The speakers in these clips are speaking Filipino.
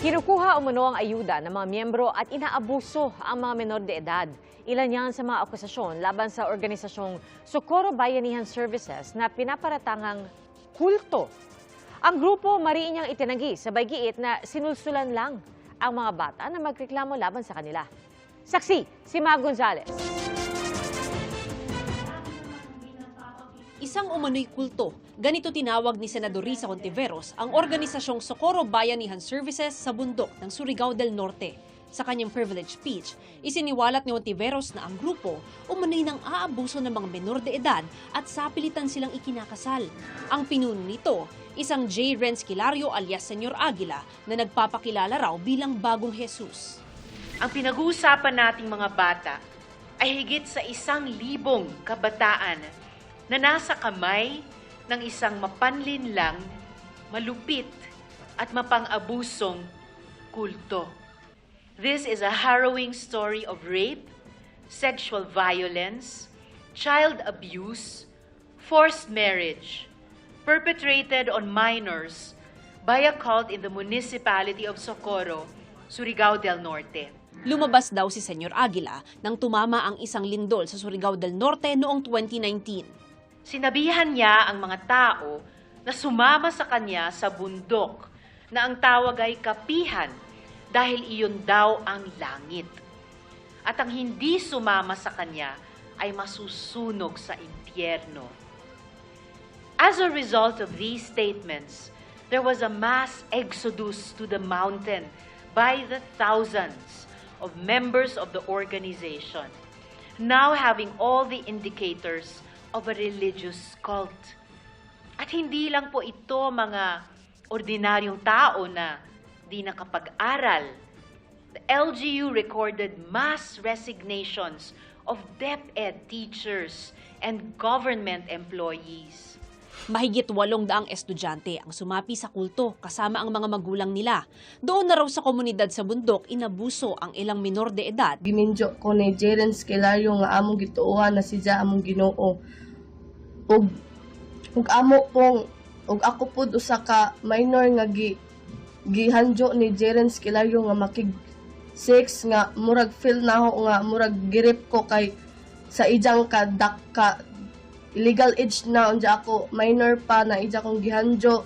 Kinukuha umano ang ayuda ng mga miyembro at inaabuso ang mga menor de edad. Ilan yan sa mga akusasyon laban sa organisasyong Socorro Bayanihan Services na pinaparatangang kulto. Ang grupo mariin niyang itinagi sa baygiit na sinulsulan lang ang mga bata na magreklamo laban sa kanila. Saksi, si Ma Gonzales. Isang umano'y kulto. Ganito tinawag ni Senador Risa Contiveros ang organisasyong Socorro Bayanihan Services sa bundok ng Surigao del Norte. Sa kanyang privilege speech, isiniwalat ni Contiveros na ang grupo umano'y nang aabuso ng mga menor de edad at sapilitan silang ikinakasal. Ang pinuno nito, isang J. Renz Kilario alias Senyor Aguila na nagpapakilala raw bilang bagong Jesus. Ang pinag-uusapan nating mga bata ay higit sa isang libong kabataan na nasa kamay ng isang mapanlinlang, malupit at mapang-abusong kulto. This is a harrowing story of rape, sexual violence, child abuse, forced marriage, perpetrated on minors by a cult in the municipality of Socorro, Surigao del Norte. Lumabas daw si Senyor Aguila nang tumama ang isang lindol sa Surigao del Norte noong 2019. Sinabihan niya ang mga tao na sumama sa kanya sa bundok na ang tawag ay kapihan dahil iyon daw ang langit. At ang hindi sumama sa kanya ay masusunog sa impyerno. As a result of these statements, there was a mass exodus to the mountain by the thousands of members of the organization, now having all the indicators of a religious cult. At hindi lang po ito mga ordinaryong tao na di nakapag-aral. The LGU recorded mass resignations of DepEd teachers and government employees. Mahigit walong daang estudyante ang sumapi sa kulto kasama ang mga magulang nila. Doon na raw sa komunidad sa bundok inabuso ang ilang minor de edad. giminjo ko ni Jeren Skelario nga among gituuhan na siya among Ginoo. Ug ug amo pong ug ako pud usa ka minor nga gi gihanjo ni Jeren Skelario nga makig sex nga murag feel na ako nga murag girip ko kay sa ijang ka dak ka illegal age na unja ako. Minor pa na ija kong gihanjo.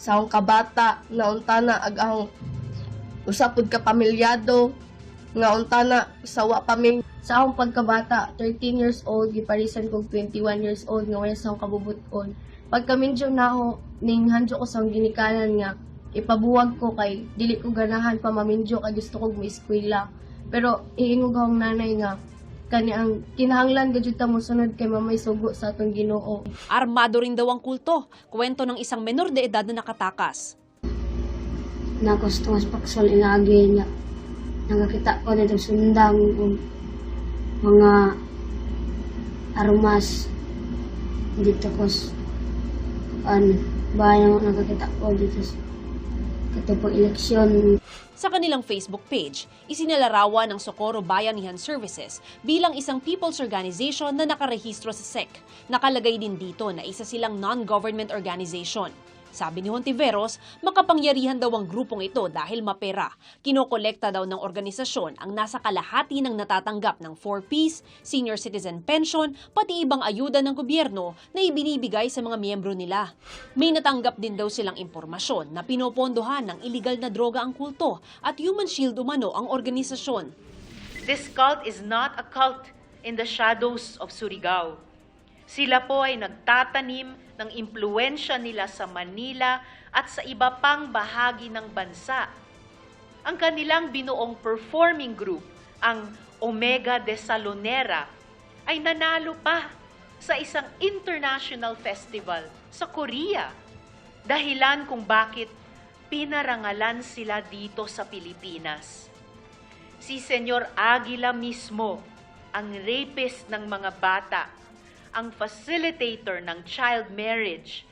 Sa akong kabata na unta na ag ahong usapod ka pamilyado. Nga unta na sawa pa mi. Sa akong pagkabata 13 years old giparisan kog 21 years old nga wala sa akong kabubuton. Pagka medyo na ako ning handyo ko sa ginikanan nga ipabuwag ko kay dili ko ganahan pa mamindyo kay gusto kog eskwela. Pero iingog akong nanay nga kani ang kinahanglan gajud ta mo sunod kay mamay sugo sa atong Ginoo Armado rin daw ang kulto. Kwento ng isang menor de edad na nakatakas. na gusto mas paksol inagi niya. Nakakita ko na sundang um, mga aromas dito ko ano, bayan nakakita ko dito sa katupang eleksyon. Sa kanilang Facebook page, isinalarawan ng Socorro Bayanihan Services bilang isang people's organization na nakarehistro sa SEC. Nakalagay din dito na isa silang non-government organization. Sabi ni Hontiveros, makapangyarihan daw ang grupong ito dahil mapera. Kinokolekta daw ng organisasyon ang nasa kalahati ng natatanggap ng 4Ps, senior citizen pension, pati ibang ayuda ng gobyerno na ibinibigay sa mga miyembro nila. May natanggap din daw silang impormasyon na pinopondohan ng iligal na droga ang kulto at Human Shield umano ang organisasyon. This cult is not a cult in the shadows of Surigao. Sila po ay nagtatanim ng impluensya nila sa Manila at sa iba pang bahagi ng bansa. Ang kanilang binuong performing group, ang Omega de Salonera, ay nanalo pa sa isang international festival sa Korea. Dahilan kung bakit pinarangalan sila dito sa Pilipinas si Senyor Aguila mismo, ang rapist ng mga bata, ang facilitator ng child marriage,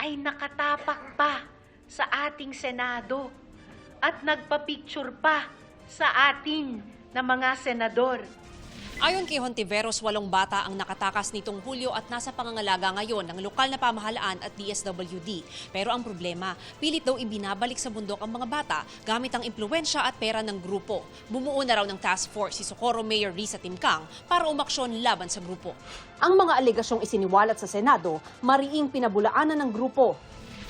ay nakatapak pa sa ating Senado at nagpa-picture pa sa atin na mga senador. Ayon kay Hontiveros, walong bata ang nakatakas nitong Hulyo at nasa pangangalaga ngayon ng lokal na pamahalaan at DSWD. Pero ang problema, pilit daw ibinabalik sa bundok ang mga bata gamit ang impluensya at pera ng grupo. Bumuo na raw ng task force si Socorro Mayor Risa Timkang para umaksyon laban sa grupo. Ang mga alegasyong isiniwalat sa Senado, mariing pinabulaanan ng grupo.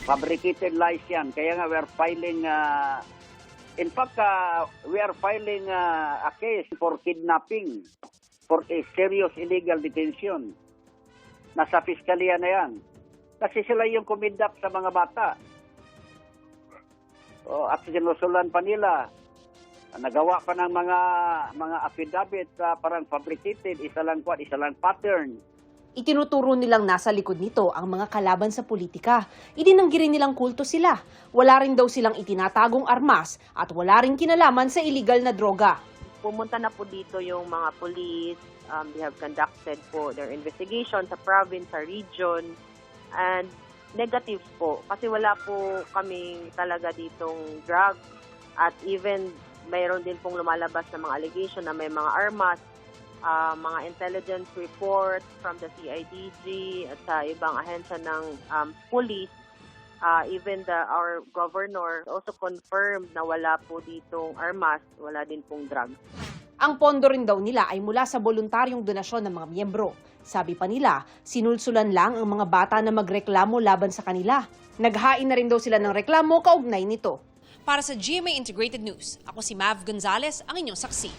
fabricated lies yan. Kaya nga we're filing, uh, in fact, uh, we are filing uh, a case for kidnapping, for a serious illegal detention. Nasa piskalya na yan. Kasi sila yung kumidap sa mga bata. O, at sinusulan pa nila. Nagawa pa ng mga mga affidavit sa parang fabricated, isa lang kwan, isa lang pattern. Itinuturo nilang nasa likod nito ang mga kalaban sa politika. Idinanggi rin nilang kulto sila. Wala rin daw silang itinatagong armas at wala rin kinalaman sa illegal na droga. Pumunta na po dito yung mga police. Um, they have conducted po their investigation sa province, sa region. And negative po. Kasi wala po kaming talaga ditong drugs. At even mayroon din pong lumalabas na mga allegation na may mga armas, ah, mga intelligence reports from the CIDG at sa ibang ahensya ng um, police. Ah, even the our governor also confirmed na wala po ditong armas, wala din pong drugs. Ang pondo rin daw nila ay mula sa voluntaryong donasyon ng mga miyembro. Sabi pa nila, sinulsulan lang ang mga bata na magreklamo laban sa kanila. Naghain na rin daw sila ng reklamo kaugnay nito. Para sa GMA Integrated News, ako si Mav Gonzalez, ang inyong saksi.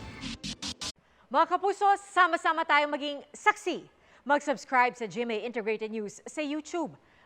Mga kapuso, sama-sama tayong maging saksi. Mag-subscribe sa GMA Integrated News sa YouTube.